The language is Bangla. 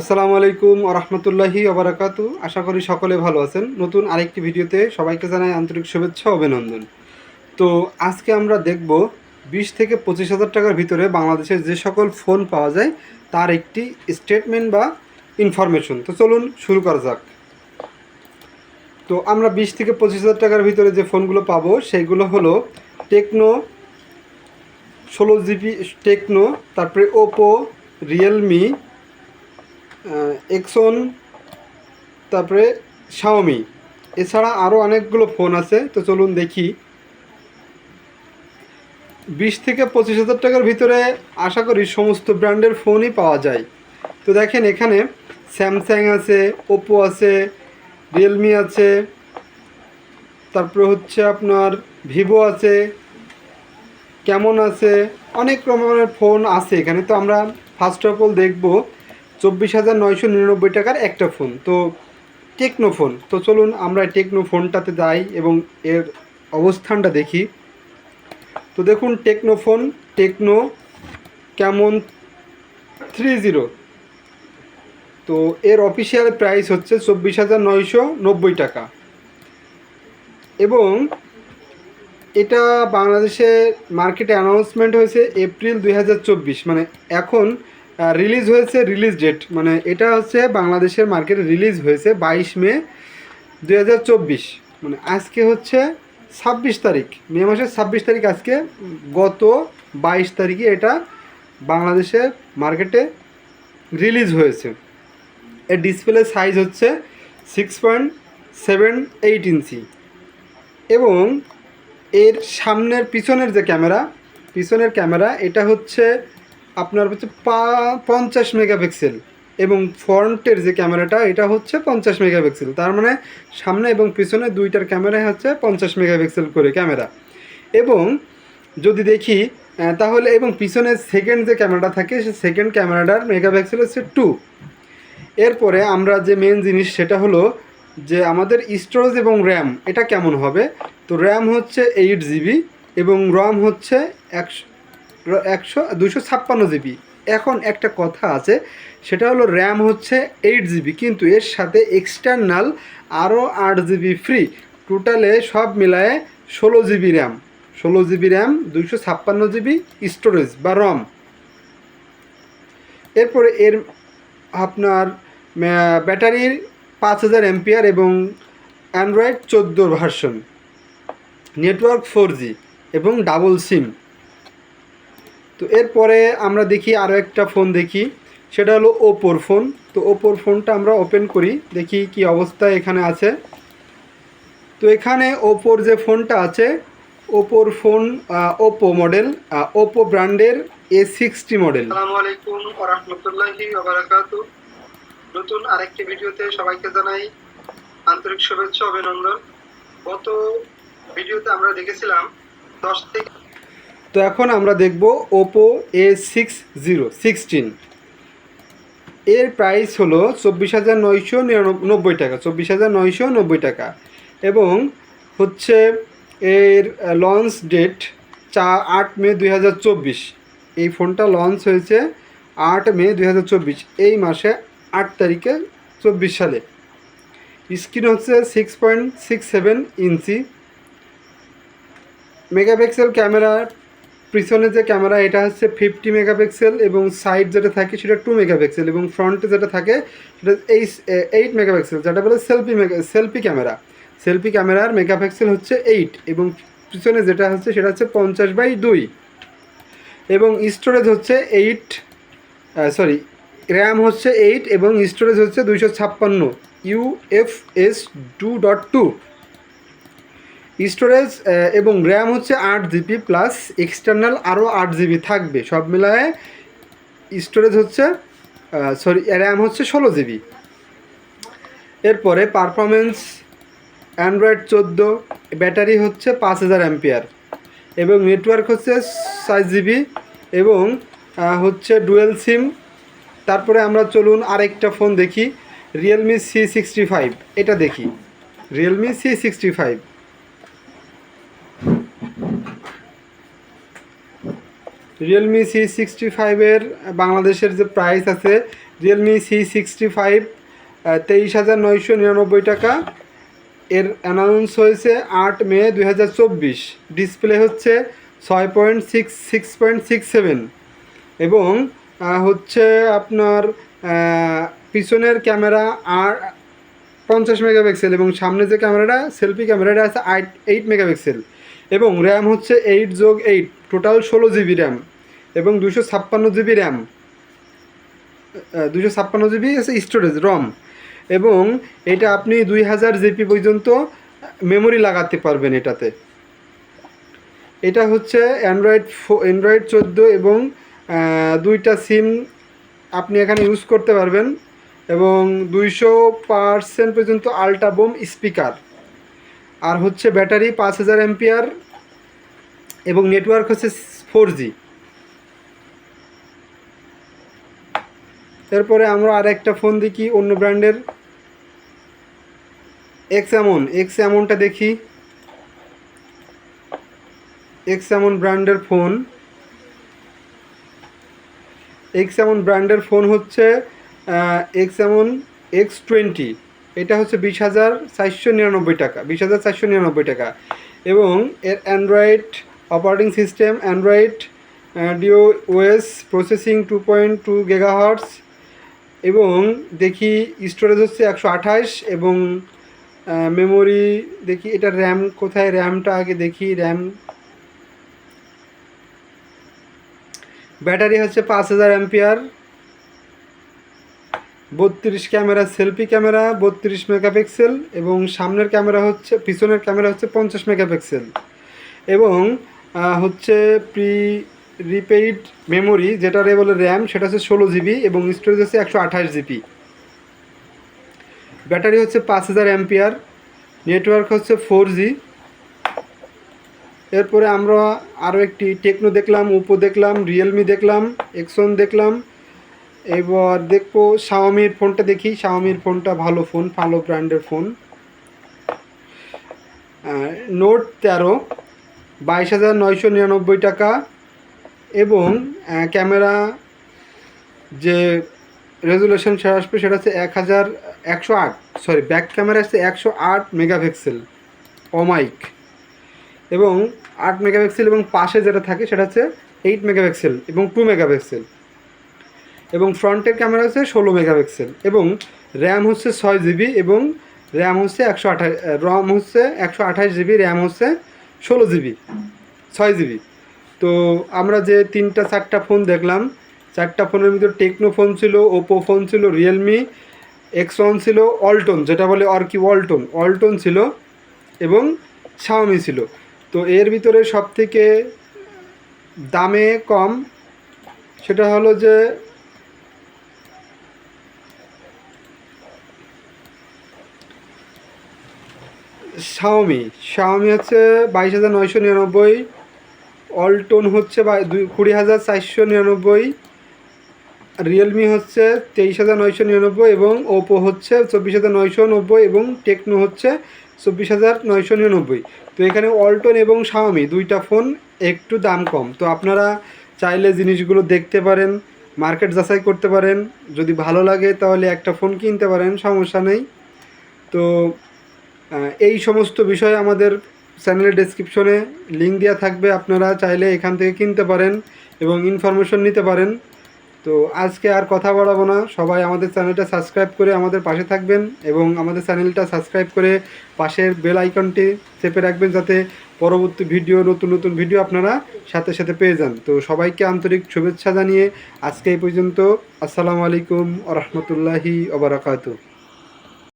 আসসালামু আলাইকুম রহমতুল্লাহি ওবরাকাতু আশা করি সকলে ভালো আছেন। নতুন আরেকটি ভিডিওতে সবাইকে জানাই আন্তরিক শুভেচ্ছা, অভিনন্দন। তো আজকে আমরা দেখব বিশ থেকে পঁচিশ হাজার টাকার ভিতরে বাংলাদেশের যে সকল ফোন পাওয়া যায়, তার একটি স্টেটমেন্ট বা ইনফরমেশন তো চলুন শুরু করা যাক। তো আমরা বিশ থেকে পঁচিশ হাজার টাকার ভিতরে যে ফোনগুলো পাবো, সেইগুলো হলো টেকনো, ষোলো জিবি টেকনো, তারপরে ওপো, রিয়েলমি এক্সন তারপরে শাওমি এছাড়া আরও অনেকগুলো ফোন আছে, তো চলুন দেখি। বিশ থেকে পঁচিশ হাজার টাকার ভিতরে আশা করি সমস্ত ব্র্যান্ডের ফোনই পাওয়া যায়। তো দেখেন এখানে স্যামসাং আছে ওপো আছে রিয়েলমি আছে, তারপরে হচ্ছে আপনার ভিভো আছে কেমন আছে, অনেক রকমের ফোন আছে এখানে। তো আমরা ফার্স্ট অফ অল দেখব চব্বিশ হাজার নয়শো নিরানব্বই টাকার একটা ফোন। তো টেকনো ফোন। তো চলুন আমরা টেকনো ফোনটাতে যাই এবং এর অবস্থানটা দেখি। তো দেখুন, টেকনো ফোন, টেকনো কেমন? Three zero. তো এর অফিসিয়াল প্রাইস হচ্ছে চব্বিশ হাজার নয়শো নব্বই টাকা। এবং এটা বাংলাদেশে মার্কেটে অ্যানাউন্সমেন্ট হয়েছে এপ্রিল দু হাজার চব্বিশ। মানে এখন রিলিজ হয়েছে রিলিজ ডেট মানে এটা হচ্ছে বাংলাদেশের মার্কেটে রিলিজ হয়েছে বাইশ মে দু হাজার চব্বিশ। মানে আজকে হচ্ছে ছাব্বিশ তারিখ, মে মাসের ছাব্বিশ তারিখ আজকে, গত বাইশ তারিখে এটা বাংলাদেশের মার্কেটে রিলিজ হয়েছে। এর ডিসপ্লে সাইজ হচ্ছে six point seven eight inch এবং এর সামনের পিছনের যে ক্যামেরা পিছনের ক্যামেরা এটা হচ্ছে আপনার হচ্ছে পঞ্চাশ মেগাপিক্সেল এবং ফ্রন্টের যে ক্যামেরাটা, এটা হচ্ছে পঞ্চাশ মেগাপিক্সেল। তার মানে সামনে এবং পিছনে দুইটার ক্যামেরাই হচ্ছে পঞ্চাশ মেগাপিক্সেল করে ক্যামেরা। এবং যদি দেখি তাহলে এবং পিছনে সেকেন্ড যে ক্যামেরাটা থাকে, সে সেকেন্ড ক্যামেরাটার মেগাপিক্সেল হচ্ছে টু এরপরে আমরা যে মেন জিনিস, সেটা হলো যে আমাদের স্টোরেজ এবং র্যাম এটা কেমন হবে? তো র্যাম হচ্ছে এইট জিবি এবং রম হচ্ছে একশো একশো দুশো ছাপ্পান্ন জিবি। এখন একটা কথা আছে, সেটা হলো র্যাম হচ্ছে এইট জিবি, কিন্তু এর সাথে এক্সটার্নাল আরও আট জিবি ফ্রি টোটালে সব মিলায়ে ষোলো জিবি র্যাম। ষোলো জিবি র্যাম দুশো ছাপ্পান্ন জিবি স্টোরেজ বা রম এরপরে এর আপনার ব্যাটারির পাঁচ হাজার এমপিয়ার এবং অ্যান্ড্রয়েড চোদ্দোর ভার্সন নেটওয়ার্ক ফোর জি এবং ডাবল সিম তো এরপরে আমরা দেখি আরও একটা ফোন দেখি। সেটা হলো ওপোর ফোন। তো ওপোর ফোনটা আমরা ওপেন করি, দেখি কি অবস্থা এখানে আছে। তো এখানে ওপোর যে ফোনটা আছে, ওপোর ফোন ওপো মডেল ওপো ব্র্যান্ডের এ সিক্সটি মডেল। নতুন আরেকটি ভিডিওতে সবাইকে জানাই আন্তরিক শুভেচ্ছা, অভিনন্দন। গত ভিডিওতে আমরা দেখেছিলাম দশ থেকে তো এখন আমরা দেখব Oppo A six zero sixteen এর প্রাইস হলো চব্বিশ হাজার নয়শো নিরানব্বই টাকা, চব্বিশ হাজার নয়শো নব্বই টাকা। এবং হচ্ছে এর লঞ্চ ডেট চা, আট মে দুই হাজার চব্বিশ। এই ফোনটা লঞ্চ হয়েছে আট মে দুই হাজার চব্বিশ, এই মাসে আট তারিখে চব্বিশ সালে। স্ক্রিন হচ্ছে সিক্স পয়েন্ট সিক্স সেভেন ইঞ্চি মেগাপিক্সেল ক্যামেরার পিছনে যে ক্যামেরা, এটা হচ্ছে ফিফটি মেগাপিক্সেল এবং সাইড যেটা থাকে সেটা টু মেগাপিক্সেল এবং ফ্রন্টে যেটা থাকে সেটা এই এইট মেগাপিক্সেল, যেটা বলে selfie mega, selfie camera. Selfie ক্যামেরার মেগাপিক্সেল হচ্ছে এইট এবং পিছনে যেটা হচ্ছে সেটা হচ্ছে পঞ্চাশ বাই দুই। এবং স্টোরেজ হচ্ছে এইট সরি র্যাম হচ্ছে এইট এবং স্টোরেজ হচ্ছে দুইশো ছাপ্পান্ন UFS two dot two storage এবং র্যাম হচ্ছে আট জিবি প্লাস এক্সটার্নাল আরও আট জিবি থাকবে। সব মিলায়ে স্টোরেজ হচ্ছে সরি র্যাম হচ্ছে ষোলো জিবি এরপরে পারফরমেন্স অ্যান্ড্রয়েড চোদ্দ, ব্যাটারি হচ্ছে পাঁচ হাজার অ্যাম্পিয়ার এবং নেটওয়ার্ক হচ্ছে সাত জিবি এবং হচ্ছে ডুয়েল সিম তারপরে আমরা চলুন আরেকটা ফোন দেখি রিয়েলমি সি সিক্সটি ফাইভ এটা দেখি Realme C sixty five Realme C sixty ফাইভের বাংলাদেশের যে প্রাইস আছে রিয়েলমি সি সিক্সটি ফাইভ তেইশ হাজার নয়শো নিরানব্বই টাকা। এর অ্যানাউন্স হয়েছে আট মে দুই হাজার চব্বিশ। ডিসপ্লে হচ্ছে ছয় point six six point six seven এবং হচ্ছে আপনার পিছনের ক্যামেরা আর পঞ্চাশ মেগাপিক্সেল এবং সামনে যে ক্যামেরাটা সেলফি ক্যামেরাটা আছে আট এইট মেগাপিক্সেল। এবং র্যাম হচ্ছে এইট যোগ এইট, টোটাল ষোলো জিবি র্যাম এবং দুশো ছাপ্পান্ন জিবি র্যাম। দুশো ছাপ্পান্ন জিবি আছে স্টোরেজ রম এবং এটা আপনি দুই হাজার জিবি পর্যন্ত মেমোরি লাগাতে পারবেন এটাতে। এটা হচ্ছে অ্যান্ড্রয়েড অ্যান্ড্রয়েড চোদ্দ এবং দুইটা সিম আপনি এখানে ইউজ করতে পারবেন এবং দুইশো পার্সেন্ট পর্যন্ত আলট্রা বোম স্পিকার আর হচ্ছে ব্যাটারি পাঁচ হাজার এমপিয়ার এবং নেটওয়ার্ক হচ্ছে ফোর জি এরপরে আমরা আর একটা ফোন দেখি অন্য ব্র্যান্ডের। এক্স এমন এক্স এমনটা দেখি। এক্স এমন ব্র্যান্ডের ফোন। এক্স এমন ব্র্যান্ডের ফোন হচ্ছে এক্স এমন এক্স টোয়েন্টি এটা হচ্ছে বিশ হাজার চারশো নিরানব্বই টাকা, বিশ হাজার চারশো নিরানব্বই টাকা। এবং এর Android operating system Android deo OS processing two point two gigahertz এবং দেখি স্টোরেজ হচ্ছে একশো আঠাশ এবং মেমোরি দেখি এটা র্যাম কোথায় র্যামটা আগে দেখি র্যাম ব্যাটারি হচ্ছে পাঁচ হাজার অ্যাম্পিয়ার বত্রিশ ক্যামেরা সেলফি ক্যামেরা, বত্রিশ মেগাপিক্সেল এবং সামনের ক্যামেরা হচ্ছে, পিছনের ক্যামেরা হচ্ছে পঞ্চাশ মেগাপিক্সেল। এবং হচ্ছে প্রি রিপেইড মেমোরি যেটারে বলে র্যাম সেটা হচ্ছে ষোলো জিবি এবং স্টোরেজ হচ্ছে একশো আঠাশ জিবি ব্যাটারি হচ্ছে পাঁচ হাজার অ্যাম্পিয়ার নেটওয়ার্ক হচ্ছে ফোর জি এরপরে আমরা আরও একটি টেকনো দেখলাম ওপো দেখলাম রিয়েলমি দেখলাম এক্সন দেখলাম এবার দেখব শাওমির ফোনটা দেখি। শাওমির ফোনটা ভালো ফোন, ভালো ব্র্যান্ডের ফোন। নোট তেরো, বাইশ হাজার নয়শো নিরানব্বই টাকা এবং ক্যামেরা যে রেজুলেশন সেটা আসবে সেটা হচ্ছে এক হাজার একশো আট সরি ব্যাক ক্যামেরা আসছে একশো আট মেগাপিক্সেল অমাইক এবং আট মেগাপিক্সেল এবং পাশে যেটা থাকে সেটা হচ্ছে এইট মেগাপিক্সেল এবং টু মেগাপিক্সেল। এবং ফ্রন্টের ক্যামেরা হচ্ছে ষোলো মেগাপিক্সেল এবং র্যাম হচ্ছে ছয় জিবি এবং র্যাম হচ্ছে একশো আঠাশ, রম হচ্ছে একশো আঠাশ জিবি, র্যাম হচ্ছে ষোলো জিবি, ছয় জিবি। তো আমরা যে তিনটা, চারটা ফোন দেখলাম, চারটা ফোনের ভিতরে টেকনো ফোন ছিল, ওপো ফোন ছিল, রিয়েলমি এক্স ওয়ান ছিল, অল্টন, যেটা বলে আর কি ওয়ালটন অল্টন ছিল এবং শাওমি ছিল। তো এর ভিতরে সব থেকে দামে কম সেটা হলো যে শাওমি শাওমি হচ্ছে বাইশ হাজার নয়শো নিরানব্বই অল্টন হচ্ছে দুই কুড়ি হাজার চারশো নিরানব্বই রিয়েলমি হচ্ছে তেইশ হাজার নয়শো নিরানব্বই এবং ওপো হচ্ছে চব্বিশ হাজার নয়শো নব্বই এবং টেকনো হচ্ছে চব্বিশ হাজার নয়শো নিরানব্বই। তো এখানে অল্টন এবং শাওমি দুইটা ফোন একটু দাম কম। তো আপনারা চাইলে জিনিসগুলো দেখতে পারেন মার্কেট যাচাই করতে পারেন। যদি ভালো লাগে তাহলে একটা ফোন কিনতে পারেন, সমস্যা নেই। তো এই সমস্ত বিষয় আমাদের চ্যানেলের ডেসক্রিপশনে লিঙ্ক দেওয়া থাকবে। আপনারা চাইলে এখান থেকে কিনতে পারেন এবং ইনফরমেশন নিতে পারেন। তো আজকে আর কথা বাড়াবো না। সবাই আমাদের চ্যানেলটা সাবস্ক্রাইব করে আমাদের পাশে থাকবেন এবং আমাদের চ্যানেলটা সাবস্ক্রাইব করে পাশের বেল আইকনটি চেপে রাখবেন যাতে পরবর্তী ভিডিও নতুন নতুন ভিডিও আপনারা সাথে সাথে পেয়ে যান। তো সবাইকে আন্তরিক শুভেচ্ছা জানিয়ে আজকে এই পর্যন্ত। আসসালামু আলাইকুম আ রহমতুল্লাহি ওবরাকাতু